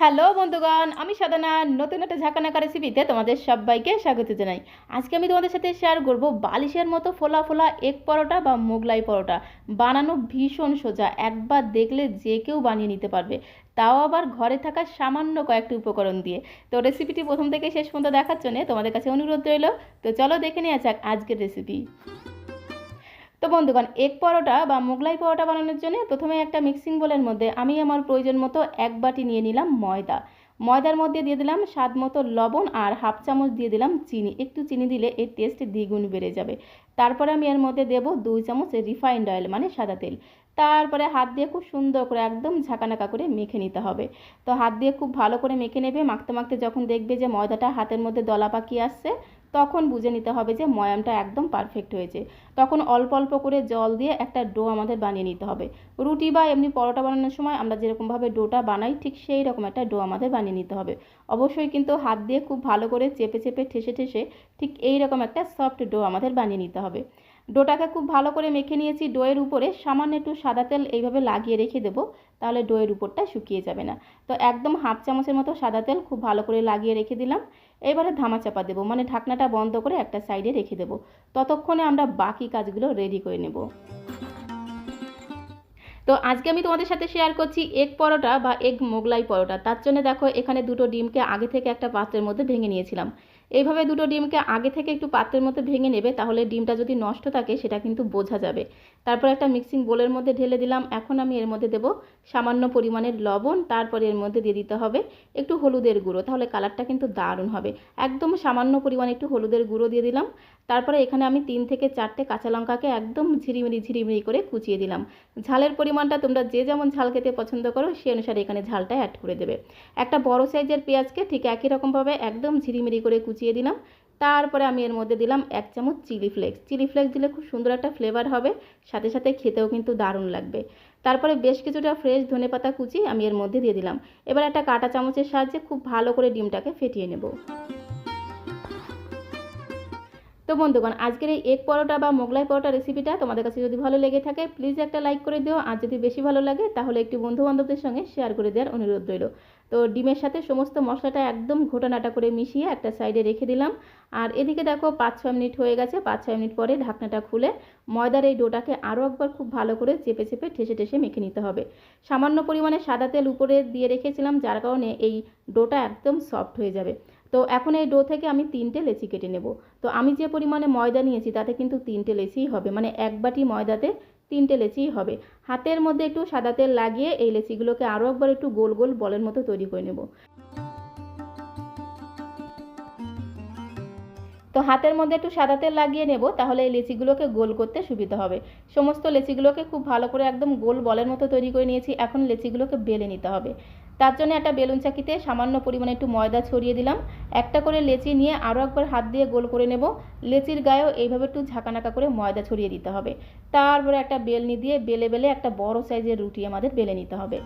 Hello বন্ধুগণ, আমি সাধনা, নতুন একটা ঝাঁকানাকা রেসিপিতে তোমাদের সবাইকে স্বাগত জানাই। আজকে আমি তোমাদের সাথে শেয়ার করব বালিশের মতো ফোলা ফোলা এক পরোটা বা মোগলাই পরোটা। বানানো ভীষণ সোজা, একবার দেখলে যে কেউ বানিয়ে নিতে পারবে। তাও আবার ঘরে থাকা সামান্য কয়েকটি উপকরণ দিয়ে। তো রেসিপিটি প্রথম থেকে শেষ পর্যন্ত দেখার জন্য তোমাদের কাছে অনুরোধ রইল। তো চলো দেখে নেওয়া যাক আজকের রেসিপি তো বন্ধুগণ এক পরোটা বা মোগলাই পরোটা বানানোর জন্য প্রথমে একটা মিক্সিং বোলের মধ্যে আমি আমার প্রয়োজন মতো এক বাটি নিয়ে নিলাম ময়দা। ময়দার মধ্যে দিয়ে দিলাম স্বাদ মতো লবণ আর হাফ চামচ দিয়ে দিলাম চিনি। একটু চিনি দিলে এর টেস্ট দ্বিগুণ বেড়ে যাবে। তারপরে আমি এর মধ্যে দেব দুই চামচ রিফাইন্ড অয়েল মানে সাদা তেল। তারপরে হাত দিয়ে খুব সুন্দর করে একদম ঝাঁকানাকা করে মেখে নিতে হবে। তো হাত দিয়ে খুব ভালো করে মেখে নেবে। মাখতে মাখতে যখন দেখবে যে ময়দাটা হাতের মধ্যে দলা পাকিয়ে আসছে তখন বুঝে নিতে হবে যে ময়ামটা একদম পারফেক্ট হয়েছে। তখন অল্প অল্প করে জল দিয়ে একটা ডো আমাদের বানিয়ে নিতে হবে। রুটি বা এমনি পরোটা বানানোর সময় আমরা যেরকমভাবে ডোটা বানাই, ঠিক সেই রকম একটা ডো আমাদের বানিয়ে নিতে হবে। অবশ্যই কিন্তু হাত দিয়ে খুব ভালো করে চেপে চেপে ঠেসে ঠেসে ঠিক এই রকম একটা সফট ডো আমাদের বানিয়ে নিতে হবে। ডোটাকে খুব ভালো করে মেখে নিয়েছি, ডোয়ের উপরে সামান্য একটু সাদা তেল এইভাবে লাগিয়ে রেখে দেবো। তাহলে ডোয়ের উপরটা শুকিয়ে যাবে না। তো একদম হাফ চামচের মতো সাদা তেল খুব ভালো করে লাগিয়ে রেখে দিলাম। এবারে ধামা চাপা দেবো মানে ঢাকনাটা বন্ধ করে একটা সাইডে রেখে দেবো। ততক্ষণে আমরা বাকি কাজগুলো রেডি করে নেব। তো আজকে আমি তোমাদের সাথে শেয়ার করছি এগ পরোটা বা এগ মোগলাই পরোটা। তার জন্য দেখো এখানে দুটো ডিমকে আগে থেকে একটা পাত্রের মধ্যে ভেঙে নিয়েছিলাম। এইভাবে দুটো ডিমকে আগে থেকে একটু পাত্রের মধ্যে ভেঙে নেবে, তাহলে ডিমটা যদি নষ্ট থাকে সেটা কিন্তু বোঝা যাবে। তারপর একটা মিক্সিং বোলের মধ্যে ঢেলে দিলাম। এখন আমি এর মধ্যে দেবো সামান্য পরিমাণের লবণ, তারপরে এর মধ্যে দিয়ে দিতে হবে একটু হলুদের গুঁড়ো, তাহলে কালারটা কিন্তু দারুণ হবে। একদম সামান্য পরিমাণে একটু হলুদের গুঁড়ো দিয়ে দিলাম। তারপরে এখানে আমি তিন থেকে চারটে কাঁচা লঙ্কাকে একদম ঝিরিমিরি ঝিরিমিরি করে কুচিয়ে দিলাম। ঝালের পরিমাণটা তোমরা যে যেমন ঝাল খেতে পছন্দ করো, সে অনুসারে এখানে ঝালটা অ্যাড করে দেবে। একটা বড় সাইজের পেঁয়াজকে ঠিক একই রকমভাবে একদম ঝিরিমিরি করে কুচিয়ে দিলাম। তারপরে আমি এর মধ্যে দিলাম এক চামচ চিলি ফ্লেক্স। চিলি ফ্লেক্স দিলে খুব সুন্দর একটা ফ্লেভার হবে, সাথে সাথে খেতেও কিন্তু দারুণ লাগবে। তারপরে বেশ কিছুটা ফ্রেশ ধনে পাতা কুচি আমি এর মধ্যে দিয়ে দিলাম। এবার একটা কাঁটা চামচের সাহায্যে খুব ভালো করে ডিমটাকে ফেটিয়ে নেব। তো বন্ধুগণ, আজকের এই এক পরোটা বা মোগলাই পরোটা রেসিপিটা তোমাদের কাছে যদি ভালো লেগে থাকে প্লিজ একটা লাইক করে দিও। আর যদি বেশি ভালো লাগে, তাহলে একটু বন্ধু বান্ধবদের সঙ্গে শেয়ার করে দেওয়ার অনুরোধ রইল। তো ডিমের সাথে সমস্ত মশলাটা একদম ঘোটানাটা করে মিশিয়ে একটা সাইডে রেখে দিলাম। আর এদিকে দেখো পাঁচ ছয় মিনিট হয়ে গেছে, পাঁচ ছয় মিনিট পরে ঢাকনাটা খুলে ময়দার এই ডোটাকে আরও একবার খুব ভালো করে চেপে চেপে ঠেসে ঠেসে মেখে নিতে হবে। সামান্য পরিমাণে সাদা তেল উপরে দিয়ে রেখেছিলাম, যার কারণে এই ডোটা একদম সফট হয়ে যাবে। তো এখন এই ডো থেকে আমি তিনটে লেচি কেটে নেব। তো আমি যে পরিমাণে ময়দা নিয়েছি তাতে কিন্তু তিনটে লেচিই হবে মানে এক বাটি ময়দাতে তিনটে লেচিই হবে। হাতের মধ্যে একটু সাদা তেল লাগিয়ে এই লেচিগুলোকে আরও একবার একটু গোল গোল বলের মতো তৈরি করে নেব। তো হাতের মধ্যে একটু সাদা তেল লাগিয়ে নেব, তাহলে এই লেচিগুলোকে গোল করতে সুবিধা হবে। সমস্ত লেচিগুলোকে খুব ভালো করে একদম গোল বলের মতো তৈরি করে নিয়েছি, এখন লেচিগুলোকে বেলে নিতে হবে। তার জন্য একটা বেলুন চাকিতে সামান্য পরিমাণে একটু ময়দা ছড়িয়ে দিলাম। একটা করে লেচি নিয়ে আরও একবার হাত দিয়ে গোল করে নেব। লেচির গায়েও এইভাবে একটু ঝাঁকানাকা করে ময়দা ছড়িয়ে দিতে হবে। তারপরে একটা বেলনি দিয়ে বেলে বেলে একটা বড় সাইজের রুটি আমাদের বেলে নিতে হবে।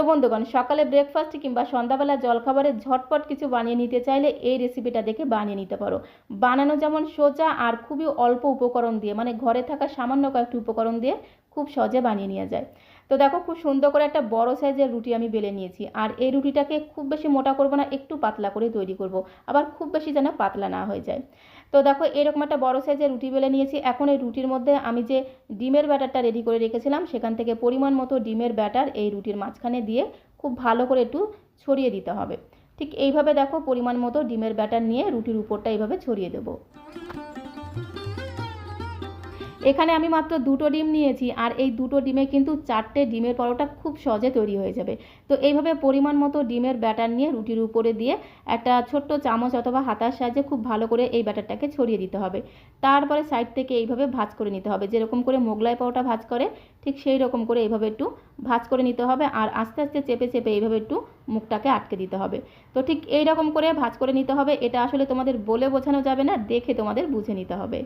তো বন্ধুগণ, সকালে ব্রেকফাস্ট কিংবা সন্ধ্যাবেলা জলখাবারে ঝটপট কিছু বানিয়ে নিতে চাইলে এই রেসিপিটা দেখে বানিয়ে নিতে পারো। বানানো যেমন সোজা আর খুবই অল্প উপকরণ দিয়ে মানে ঘরে থাকা সামান্য কয়েকটি উপকরণ দিয়ে খুব সহজে বানিয়ে নেওয়া যায়। তো দেখো খুব সুন্দর করে একটা বড় সাইজের রুটি আমি বেলে নিয়েছি। আর এই রুটিটাকে খুব বেশি মোটা করব না, একটু পাতলা করে তৈরি করব। আবার খুব বেশি যেন পাতলা না হয়ে যায়। তো দেখো এরকম একটা বড় সাইজের রুটি বেলে নিয়েছি। এখন এই রুটির মধ্যে আমি যে ডিমের ব্যাটারটা রেডি করে রেখেছিলাম, সেখান থেকে পরিমাণ মতো ডিমের ব্যাটার এই রুটির মাঝখানে দিয়ে খুব ভালো করে একটু ছড়িয়ে দিতে হবে। ঠিক এইভাবে দেখো পরিমাণ মতো ডিমের ব্যাটার নিয়ে রুটির উপরটা এইভাবে ছড়িয়ে দেবো। এখানে আমি মাত্র দুটো ডিম নিয়েছি আর এই দুটো ডিমে কিন্তু চারটে ডিমের পরোটা খুব সহজে তৈরি হয়ে যাবে। তো এইভাবে পরিমাণ মতো ডিমের ব্যাটার নিয়ে রুটির উপরে দিয়ে একটা ছোট্ট চামচ অথবা হাতার সাহায্যে খুব ভালো করে এই ব্যাটারটাকে ছড়িয়ে দিতে হবে। তারপরে সাইড থেকে এইভাবে ভাজ করে নিতে হবে। যেরকম করে মোগলাই পরোটা ভাজ করে, ঠিক সেই রকম করে এইভাবে একটু ভাজ করে নিতে হবে আর আস্তে আস্তে চেপে চেপে এইভাবে একটু মুখটাকে আটকে দিতে হবে। তো ঠিক এই রকম করে ভাজ করে নিতে হবে। এটা আসলে তোমাদের বলে বোঝানো যাবে না, দেখে তোমাদের বুঝে নিতে হবে।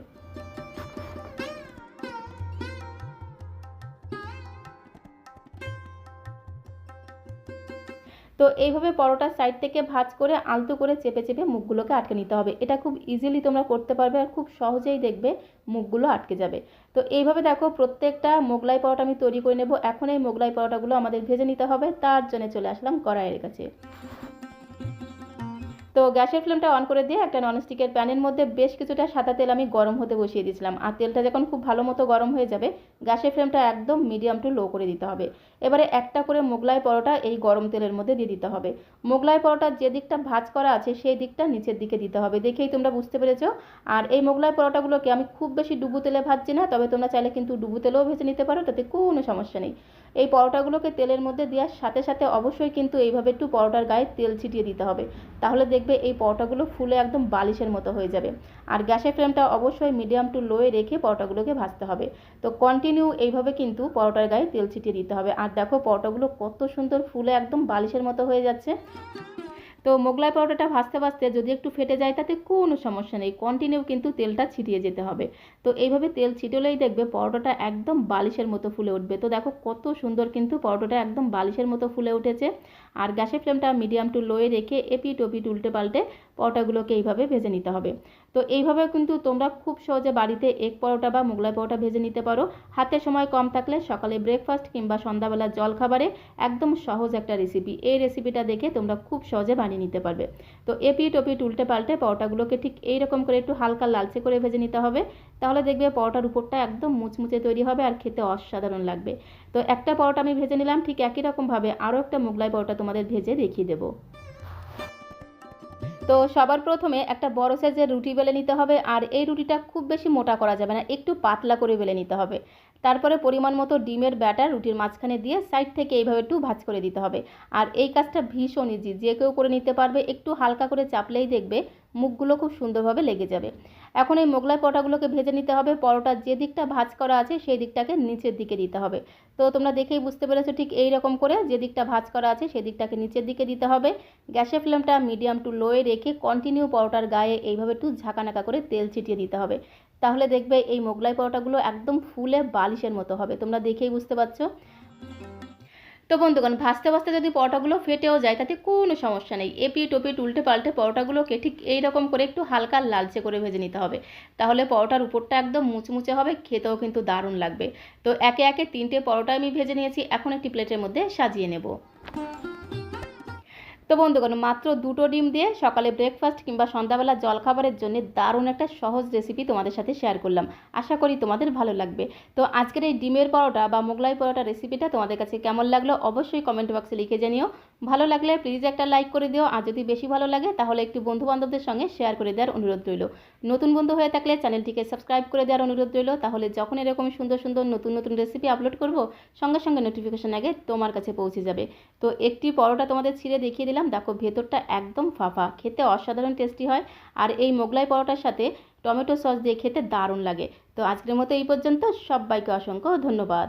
তো এইভাবে পরোটার সাইড থেকে ভাঁজ করে আলতো করে চেপে চেপে মুখগুলোকে আটকে নিতে হবে। এটা খুব ইজিলি তোমরা করতে পারবে আর খুব সহজেই দেখবে মুখগুলো আটকে যাবে। তো এইভাবে দেখো প্রত্যেকটা মোগলাই পরোটা আমি তৈরি করে নেব। এখন এই মোগলাই পরোটাগুলো আমাদের ভেজে নিতে হবে। তার জন্য চলে আসলাম কড়াইয়ের কাছে। তো গ্যাসের ফ্লেমটা অন করে দিয়ে একটা ননস্টিকের প্যানের মধ্যে বেশ কিছুটা সাদা তেল আমি গরম হতে বসিয়ে দিয়েছিলাম। আর তেলটা যখন খুব ভালো মতো গরম হয়ে যাবে, গ্যাসের ফ্লেমটা একদম মিডিয়াম টু লো করে দিতে হবে। এবারে একটা করে মোগলাই পরোটা এই গরম তেলের মধ্যে দিয়ে দিতে হবে। মোগলাই পরোটার যে দিকটা ভাজ করা আছে, সেই দিকটা নিচের দিকে দিতে হবে। দেখেই তোমরা বুঝতে পেরেছ। আর এই মোগলাই পরোটাগুলোকে আমি খুব বেশি ডুবু তেলে ভাজছি না, তবে তোমরা চাইলে কিন্তু ডুবু তেলেও ভেজে নিতে পারো, তাতে কোনো সমস্যা নেই। এই পরোটাগুলোকে তেলের মধ্যে দেওয়ার সাথে সাথে অবশ্যই কিন্তু এইভাবে একটু পরোটার গায়ে তেল ছিটিয়ে দিতে হবে। তাহলে দেখবে এই পরোটাগুলো ফুলে একদম বালিশের মতো হয়ে যাবে। আর গ্যাসের ফ্লেমটা অবশ্যই মিডিয়াম টু লোয়ে রেখে পরোটাগুলোকে ভাজতে হবে। তো কন্টিনিউ এইভাবে কিন্তু পরোটার গায়ে তেল ছিটিয়ে দিতে হবে। আর দেখো পরোটাগুলো কত সুন্দর ফুলে একদম বালিশের মতো হয়ে যাচ্ছে। তো মোগলাই পরোটাটা ভাজতে ভাজতে যদি একটু ফেটে যায় তাতে কোনো সমস্যা নেই কন্টিনিউ কিন্তু তেলটা ছিটিয়ে যেতে হবে। তো এইভাবে তেল ছিটলেই দেখবে পরোটাটা একদম বালিশের মতো ফুলে উঠবে। তো দেখো কত সুন্দর কিন্তু পরোটাটা একদম বালিশের মতো ফুলে উঠেছে। আর গ্যাসের ফ্লেমটা মিডিয়াম টু লোয়ে রেখে এপিট ওপিট উল্টে পাল্টে পরোটাগুলোকে এইভাবে ভেজে নিতে হবে। তো এইভাবে কিন্তু তোমরা খুব সহজে বাড়িতে এক পরোটা বা মোগলাই পরোটা ভেজে নিতে পারো। হাতে সময় কম থাকলে সকালে ব্রেকফাস্ট কিংবা সন্ধ্যাবেলা জলখাবারে একদম সহজ একটা রেসিপি এই রেসিপিটা দেখে তোমরা খুব সহজে বানিয়ে নিতে পারবে। তো এপিট ওপিট উল্টে পাল্টে পরোটাগুলোকে ঠিক এইরকম করে একটু হালকা লালচে করে ভেজে নিতে হবে। তাহলে দেখবে পরোটার উপরটা একদম মুচমুচে তৈরি হবে আর খেতে অসাধারণ লাগবে। তো একটা পরোটা আমি ভেজে নিলাম, ঠিক একই রকমভাবে আরও একটা মোগলাই পরোটা তোমাদের ভেজে দেখিয়ে দেবো। তো সবার প্রথমে একটা বড় সাইজের রুটি বেলে নিতে হবে, আর এই রুটিটা খুব বেশি মোটা করা যাবে না, একটু পাতলা করে বেলে নিতে হবে। তারপরে পরিমাণ মতো ডিমের ব্যাটার রুটির মাঝখানে দিয়ে সাইড থেকে এইভাবে একটু ভাজ করে দিতে হবে। আর এই কাজটা ভীষণ ইজি যে কেউ করে নিতে পারবে, একটু হালকা করে চাপলেই দেখবে মুখগুলো খুব সুন্দরভাবে লেগে যাবে। এখন এই মোগলাই পরোটাগুলোকে ভেজে নিতে হবে। পরোটার যে দিকটা ভাজ করা আছে, সেই দিকটাকে নিচের দিকে দিতে হবে। তো তোমরা দেখেই বুঝতে পেরেছ ঠিক এই রকম করে যে দিকটা ভাজ করা আছে সেই দিকটাকে নিচের দিকে দিতে হবে। গ্যাসের ফ্লেমটা মিডিয়াম টু লোয়ে রেখে কন্টিনিউ পরোটার গায়ে এইভাবে একটু ঝাঁকানাকা করে তেল ছিটিয়ে দিতে হবে। তাহলে দেখবে এই মোগলাই পরোটাগুলো একদম ফুলে বালিশের মতো হবে। তোমরা দেখেই বুঝতে পারছ। তো বন্ধুগণ ভাজতে ভাজতে যদি পরোটাগুলো ফেটেও যায়, তাতে কোনো সমস্যা নেই। এপিট ওপিট উল্টে পাল্টে পরোটাগুলোকে ঠিক এইরকম করে একটু হালকা লালচে করে ভেজে নিতে হবে। তাহলে পরোটার উপরটা একদম মুচমুচে হবে, খেতেও কিন্তু দারুণ লাগবে। তো একে একে তিনটে পরোটা আমি ভেজে নিয়েছি, এখন একটি প্লেটের মধ্যে সাজিয়ে নেব। তো বন্ধুগণ, মাত্র দুটো ডিম দিয়ে সকালে ব্রেকফাস্ট কিংবা সন্ধ্যাবেলা জলখাবারের জন্য দারুণ একটা সহজ রেসিপি তোমাদের সাথে শেয়ার করলাম। আশা করি তোমাদের ভালো লাগবে। তো আজকের এই ডিমের পরোটা বা মোগলাই পরোটা রেসিপিটা তোমাদের কাছে কেমন লাগল অবশ্যই কমেন্ট বক্সে লিখে জানিও। ভালো লাগলে প্লিজ একটা লাইক করে দিও, আর যদি বেশি ভালো লাগে তাহলে একটু বন্ধু বান্ধবদের সঙ্গে শেয়ার করে দেওয়ার অনুরোধ রইল। নতুন বন্ধু হয়ে থাকলে চ্যানেলটিকে সাবস্ক্রাইব করে দেওয়ার অনুরোধ রইল। তাহলে যখন এরকম সুন্দর সুন্দর, নতুন নতুন রেসিপি আপলোড করব, সঙ্গে সঙ্গে নোটিফিকেশন আগে তোমার কাছে পৌঁছে যাবে। তো একটি পরোটা তোমাদের ছিঁড়ে দেখিয়ে দিলাম দেখো, ভেতরটা একদম ফাফা। খেতে অসাধারণ টেস্টি হয়। আর এই মোগলাই পরোটার সাথে টমেটো সস দিয়ে খেতে দারুণ লাগে। তো আজকের মতো এই পর্যন্ত। সবাইকে অসংখ্য ধন্যবাদ।